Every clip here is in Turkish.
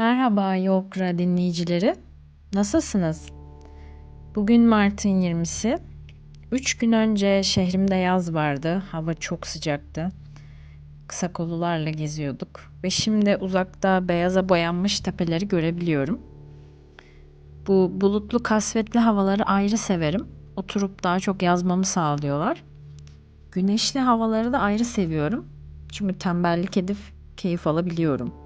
Merhaba Yokra dinleyicileri. Nasılsınız? Bugün Mart'ın 20'si. 3 gün önce şehrimde yaz vardı. Hava çok sıcaktı. Kısa kollularla geziyorduk. Ve şimdi uzakta beyaza boyanmış tepeleri görebiliyorum. Bu bulutlu kasvetli havaları ayrı severim. Oturup daha çok yazmamı sağlıyorlar. Güneşli havaları da ayrı seviyorum. Çünkü tembellik edip keyif alabiliyorum.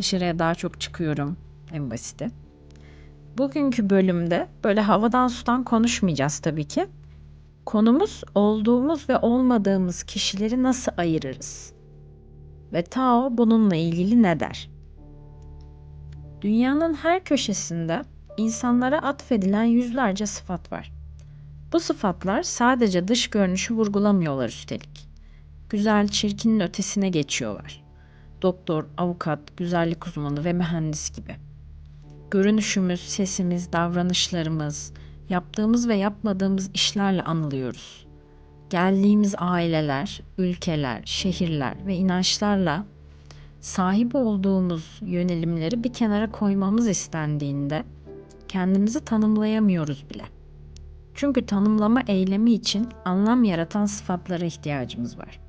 Dışarıya daha çok çıkıyorum en basiti. Bugünkü bölümde böyle havadan sudan konuşmayacağız tabii ki. Konumuz olduğumuz ve olmadığımız kişileri nasıl ayırırız? Ve Tao bununla ilgili ne der? Dünyanın her köşesinde insanlara atfedilen yüzlerce sıfat var. Bu sıfatlar sadece dış görünüşü vurgulamıyorlar üstelik. Güzel, çirkinin ötesine geçiyorlar doktor, avukat, güzellik uzmanı ve mühendis gibi. Görünüşümüz, sesimiz, davranışlarımız, yaptığımız ve yapmadığımız işlerle anılıyoruz. Geldiğimiz aileler, ülkeler, şehirler ve inançlarla sahip olduğumuz yönelimleri bir kenara koymamız istendiğinde kendimizi tanımlayamıyoruz bile. Çünkü tanımlama eylemi için anlam yaratan sıfatlara ihtiyacımız var.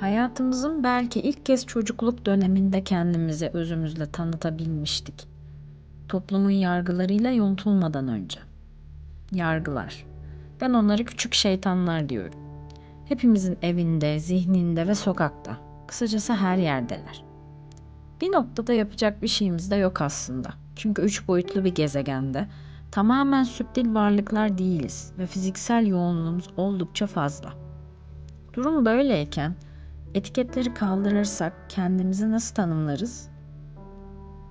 Hayatımızın belki ilk kez çocukluk döneminde kendimizi özümüzle tanıtabilmiştik. Toplumun yargılarıyla yontulmadan önce. Yargılar. Ben onları küçük şeytanlar diyorum. Hepimizin evinde, zihninde ve sokakta. Kısacası her yerdeler. Bir noktada yapacak bir şeyimiz de yok aslında. Çünkü üç boyutlu bir gezegende tamamen süptil varlıklar değiliz ve fiziksel yoğunluğumuz oldukça fazla. Durum böyleyken Etiketleri kaldırırsak kendimizi nasıl tanımlarız?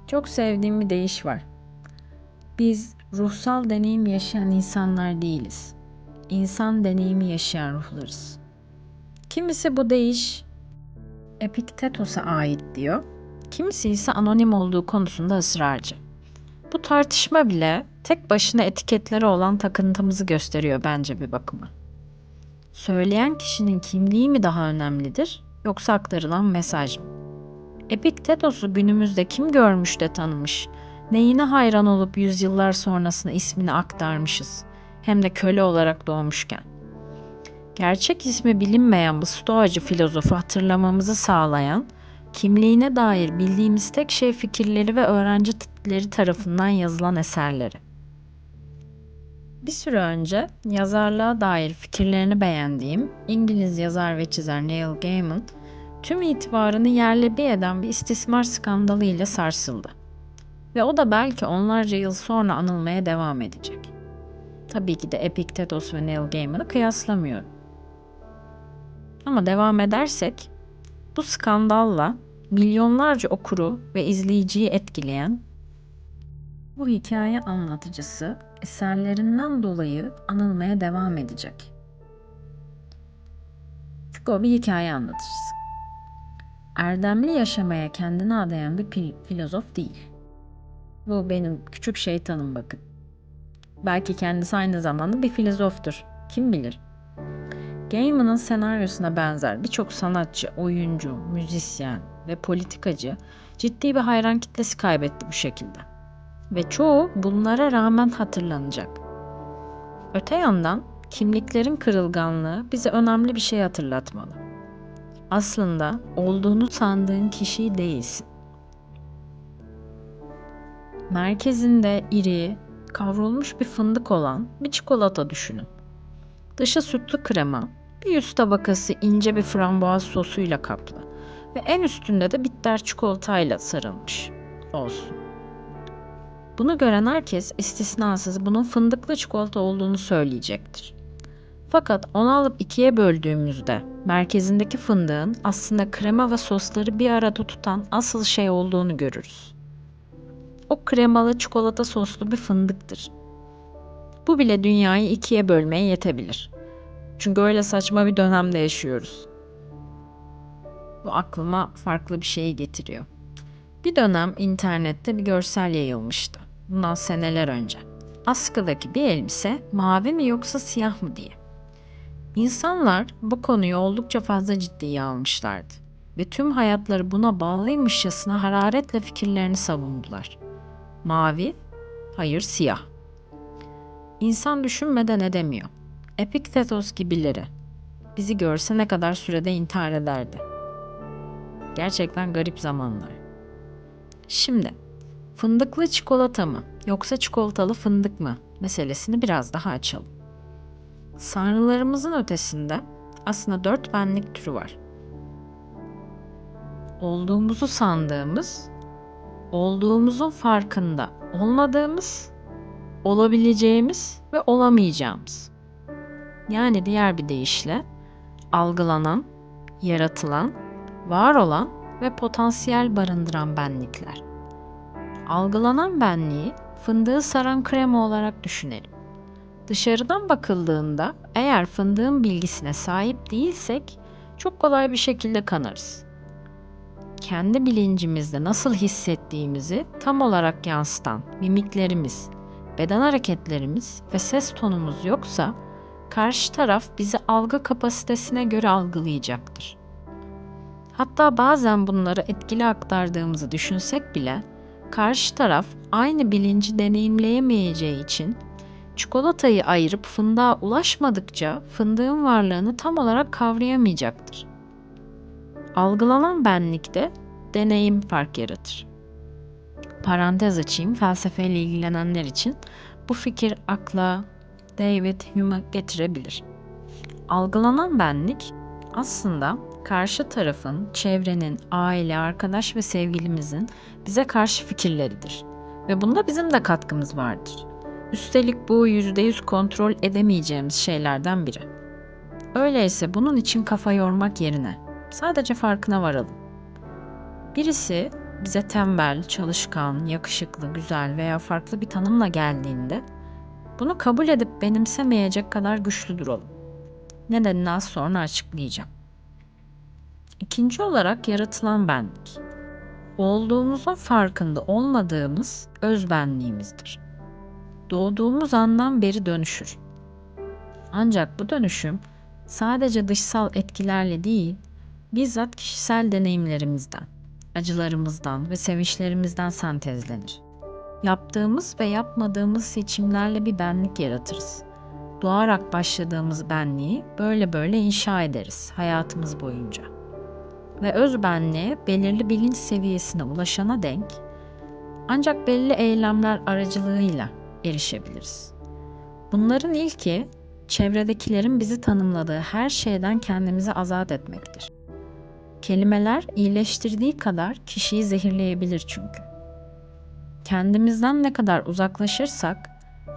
Çok sevdiğim bir deyiş var. Biz ruhsal deneyim yaşayan insanlar değiliz. İnsan deneyimi yaşayan ruhlarız. Kimisi bu deyiş Epiktetos'a ait diyor. Kimisi ise anonim olduğu konusunda ısrarcı. Bu tartışma bile tek başına etiketleri olan takıntımızı gösteriyor bence bir bakıma. Söyleyen kişinin kimliği mi daha önemlidir yoksa aktarılan mesaj mı? Epiktetos'u günümüzde kim görmüş de tanımış? Neyine hayran olup yüzyıllar sonrasında ismini aktarmışız? Hem de köle olarak doğmuşken. Gerçek ismi bilinmeyen bu stoacı filozofu hatırlamamızı sağlayan, kimliğine dair bildiğimiz tek şey fikirleri ve öğrencileri tarafından yazılan eserleri. Bir süre önce yazarlığa dair fikirlerini beğendiğim İngiliz yazar ve çizer Neil Gaiman, tüm itibarını yerle bir eden bir istismar skandalı ile sarsıldı. Ve o da belki onlarca yıl sonra anılmaya devam edecek. Tabii ki de Epiktetos ve Neil Gaiman'ı kıyaslamıyorum. Ama devam edersek, bu skandalla milyonlarca okuru ve izleyiciyi etkileyen bu hikaye anlatıcısı eserlerinden dolayı anılmaya devam edecek. O bir hikaye anlatıcısı. Erdemli yaşamaya kendini adayan bir filozof değil. Bu benim küçük şeytanım bakın. Belki kendisi aynı zamanda bir filozoftur. Kim bilir? Gaiman'ın senaryosuna benzer birçok sanatçı, oyuncu, müzisyen ve politikacı ciddi bir hayran kitlesi kaybetti bu şekilde ve çoğu bunlara rağmen hatırlanacak. Öte yandan kimliklerin kırılganlığı bize önemli bir şey hatırlatmalı. Aslında olduğunu sandığın kişi değilsin. Merkezinde iri, kavrulmuş bir fındık olan bir çikolata düşünün. Dışı sütlü krema, bir üst tabakası ince bir frambuaz sosuyla kaplı ve en üstünde de bitter çikolatayla sarılmış olsun. Bunu gören herkes istisnasız bunun fındıklı çikolata olduğunu söyleyecektir. Fakat onu alıp ikiye böldüğümüzde merkezindeki fındığın aslında krema ve sosları bir arada tutan asıl şey olduğunu görürüz. O kremalı çikolata soslu bir fındıktır. Bu bile dünyayı ikiye bölmeye yetebilir. Çünkü öyle saçma bir dönemde yaşıyoruz. Bu aklıma farklı bir şey getiriyor. Bir dönem internette bir görsel yayılmıştı bundan seneler önce. Askıdaki bir elbise mavi mi yoksa siyah mı diye. İnsanlar bu konuyu oldukça fazla ciddiye almışlardı. ve tüm hayatları buna bağlıymışçasına hararetle fikirlerini savundular. Mavi, hayır siyah. İnsan düşünmeden edemiyor. Epiktetos gibileri. Bizi görse ne kadar sürede intihar ederdi. Gerçekten garip zamanlar. Şimdi fındıklı çikolata mı yoksa çikolatalı fındık mı meselesini biraz daha açalım. Sanrılarımızın ötesinde aslında dört benlik türü var. Olduğumuzu sandığımız, olduğumuzun farkında olmadığımız, olabileceğimiz ve olamayacağımız. Yani diğer bir deyişle algılanan, yaratılan, var olan ve potansiyel barındıran benlikler. Algılanan benliği fındığı saran krema olarak düşünelim. Dışarıdan bakıldığında eğer fındığın bilgisine sahip değilsek çok kolay bir şekilde kanarız. Kendi bilincimizde nasıl hissettiğimizi tam olarak yansıtan mimiklerimiz, beden hareketlerimiz ve ses tonumuz yoksa karşı taraf bizi algı kapasitesine göre algılayacaktır. Hatta bazen bunları etkili aktardığımızı düşünsek bile karşı taraf aynı bilinci deneyimleyemeyeceği için çikolatayı ayırıp fındığa ulaşmadıkça fındığın varlığını tam olarak kavrayamayacaktır. Algılanan benlikte deneyim fark yaratır. Parantez açayım felsefeyle ilgilenenler için bu fikir akla David Hume'a getirebilir. Algılanan benlik aslında karşı tarafın, çevrenin, aile, arkadaş ve sevgilimizin bize karşı fikirleridir. Ve bunda bizim de katkımız vardır. Üstelik bu %100 kontrol edemeyeceğimiz şeylerden biri. Öyleyse bunun için kafa yormak yerine sadece farkına varalım. Birisi bize tembel, çalışkan, yakışıklı, güzel veya farklı bir tanımla geldiğinde bunu kabul edip benimsemeyecek kadar güçlü duralım. Nedenini az sonra açıklayacağım. İkinci olarak yaratılan benlik. Olduğumuzun farkında olmadığımız öz benliğimizdir. Doğduğumuz andan beri dönüşür. Ancak bu dönüşüm sadece dışsal etkilerle değil, bizzat kişisel deneyimlerimizden, acılarımızdan ve sevinçlerimizden sentezlenir. Yaptığımız ve yapmadığımız seçimlerle bir benlik yaratırız. Doğarak başladığımız benliği böyle böyle inşa ederiz hayatımız boyunca. Ve öz benliğe belirli bilinç seviyesine ulaşana denk ancak belli eylemler aracılığıyla erişebiliriz. Bunların ilki çevredekilerin bizi tanımladığı her şeyden kendimizi azat etmektir. Kelimeler iyileştirdiği kadar kişiyi zehirleyebilir çünkü. Kendimizden ne kadar uzaklaşırsak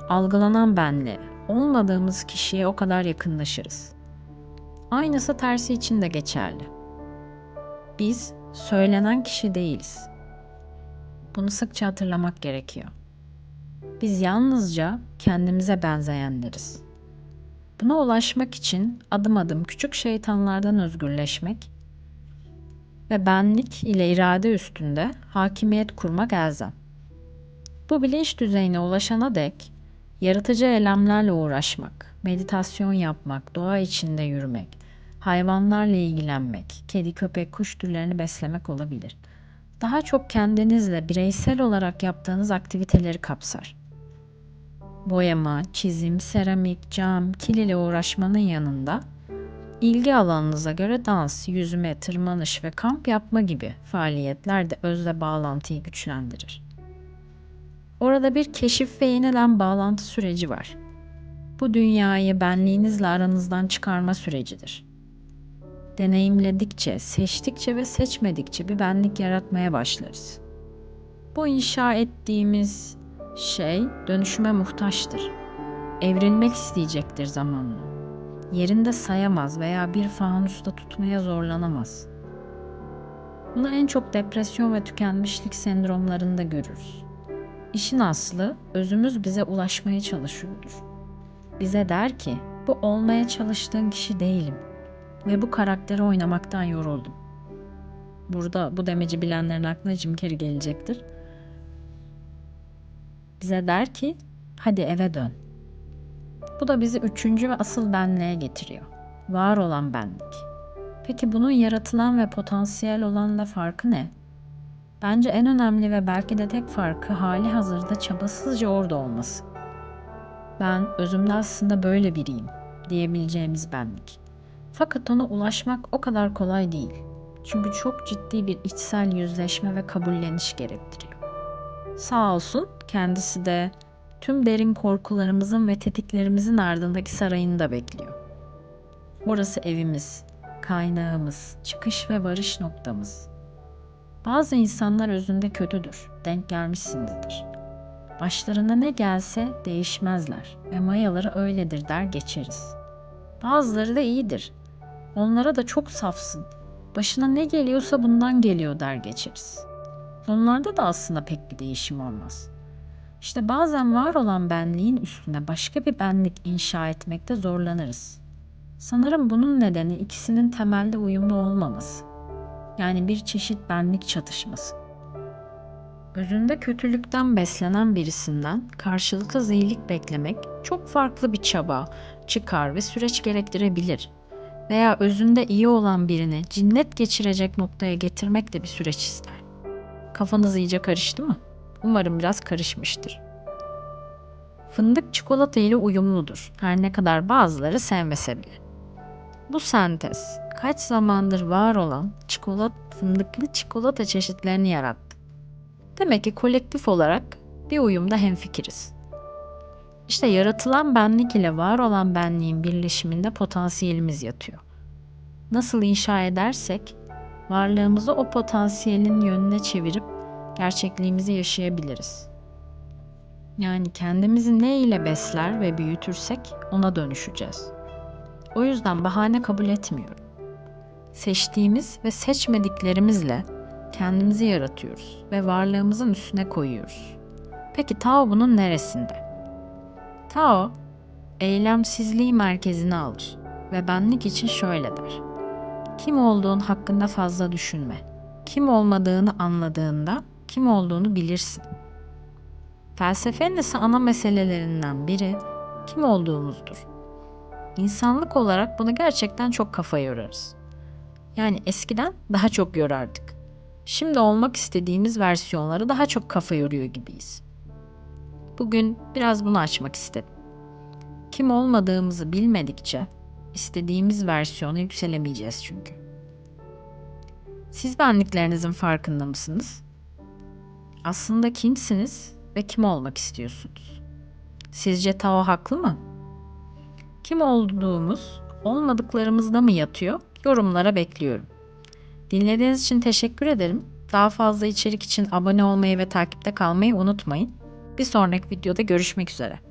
algılanan benle olmadığımız kişiye o kadar yakınlaşırız. Aynısı tersi için de geçerli. Biz söylenen kişi değiliz. Bunu sıkça hatırlamak gerekiyor. Biz yalnızca kendimize benzeyenleriz. Buna ulaşmak için adım adım küçük şeytanlardan özgürleşmek ve benlik ile irade üstünde hakimiyet kurmak elzem. Bu bilinç düzeyine ulaşana dek yaratıcı eylemlerle uğraşmak, meditasyon yapmak, doğa içinde yürümek, hayvanlarla ilgilenmek, kedi, köpek, kuş türlerini beslemek olabilir. Daha çok kendinizle bireysel olarak yaptığınız aktiviteleri kapsar. Boyama, çizim, seramik, cam, kil ile uğraşmanın yanında ilgi alanınıza göre dans, yüzme, tırmanış ve kamp yapma gibi faaliyetler de özle bağlantıyı güçlendirir. Orada bir keşif ve yeniden bağlantı süreci var. Bu dünyayı benliğinizle aranızdan çıkarma sürecidir. Deneyimledikçe, seçtikçe ve seçmedikçe bir benlik yaratmaya başlarız. Bu inşa ettiğimiz şey dönüşüme muhtaçtır. Evrilmek isteyecektir zamanla. Yerinde sayamaz veya bir fanusta tutmaya zorlanamaz. Bunu en çok depresyon ve tükenmişlik sendromlarında görürüz. İşin aslı özümüz bize ulaşmaya çalışıyordur. Bize der ki bu olmaya çalıştığın kişi değilim ve bu karakteri oynamaktan yoruldum. Burada bu demeci bilenlerin aklına Jim Carrey gelecektir. Bize der ki hadi eve dön. Bu da bizi üçüncü ve asıl benliğe getiriyor. Var olan benlik. Peki bunun yaratılan ve potansiyel olanla farkı ne? Bence en önemli ve belki de tek farkı hali hazırda çabasızca orada olması. Ben özümde aslında böyle biriyim diyebileceğimiz benlik. Fakat ona ulaşmak o kadar kolay değil. Çünkü çok ciddi bir içsel yüzleşme ve kabulleniş gerektiriyor. Sağ olsun kendisi de tüm derin korkularımızın ve tetiklerimizin ardındaki sarayını da bekliyor. Orası evimiz, kaynağımız, çıkış ve varış noktamız. Bazı insanlar özünde kötüdür, denk gelmişsinizdir. Başlarına ne gelse değişmezler ve mayaları öyledir der geçeriz. Bazıları da iyidir. Onlara da çok safsın. Başına ne geliyorsa bundan geliyor der geçeriz. Onlarda da aslında pek bir değişim olmaz. İşte bazen var olan benliğin üstüne başka bir benlik inşa etmekte zorlanırız. Sanırım bunun nedeni ikisinin temelde uyumlu olmaması. Yani bir çeşit benlik çatışması. Özünde kötülükten beslenen birisinden karşılıksız iyilik beklemek çok farklı bir çaba, çıkar ve süreç gerektirebilir. Veya özünde iyi olan birini cinnet geçirecek noktaya getirmek de bir süreç ister. Kafanız iyice karıştı mı? Umarım biraz karışmıştır. Fındık çikolata ile uyumludur. Her ne kadar bazıları sevmese bile. Bu sentez kaç zamandır var olan çikolat, fındıklı çikolata çeşitlerini yarattı. Demek ki kolektif olarak bir uyumda hemfikiriz. İşte yaratılan benlik ile var olan benliğin birleşiminde potansiyelimiz yatıyor. Nasıl inşa edersek varlığımızı o potansiyelin yönüne çevirip gerçekliğimizi yaşayabiliriz. Yani kendimizi ne ile besler ve büyütürsek ona dönüşeceğiz. O yüzden bahane kabul etmiyorum. Seçtiğimiz ve seçmediklerimizle kendimizi yaratıyoruz ve varlığımızın üstüne koyuyoruz. Peki Tao bunun neresinde? Tao, eylemsizliği merkezine alır ve benlik için şöyle der. Kim olduğun hakkında fazla düşünme. Kim olmadığını anladığında kim olduğunu bilirsin. Felsefenin ise ana meselelerinden biri kim olduğumuzdur. İnsanlık olarak bunu gerçekten çok kafa yorarız. Yani eskiden daha çok yorardık. Şimdi olmak istediğimiz versiyonları daha çok kafa yoruyor gibiyiz. Bugün biraz bunu açmak istedim. Kim olmadığımızı bilmedikçe istediğimiz versiyona yükselemeyeceğiz çünkü. Siz benliklerinizin farkında mısınız? Aslında kimsiniz ve kim olmak istiyorsunuz? Sizce Tao haklı mı? Kim olduğumuz olmadıklarımızda mı yatıyor? Yorumlara bekliyorum. Dinlediğiniz için teşekkür ederim. Daha fazla içerik için abone olmayı ve takipte kalmayı unutmayın. Bir sonraki videoda görüşmek üzere.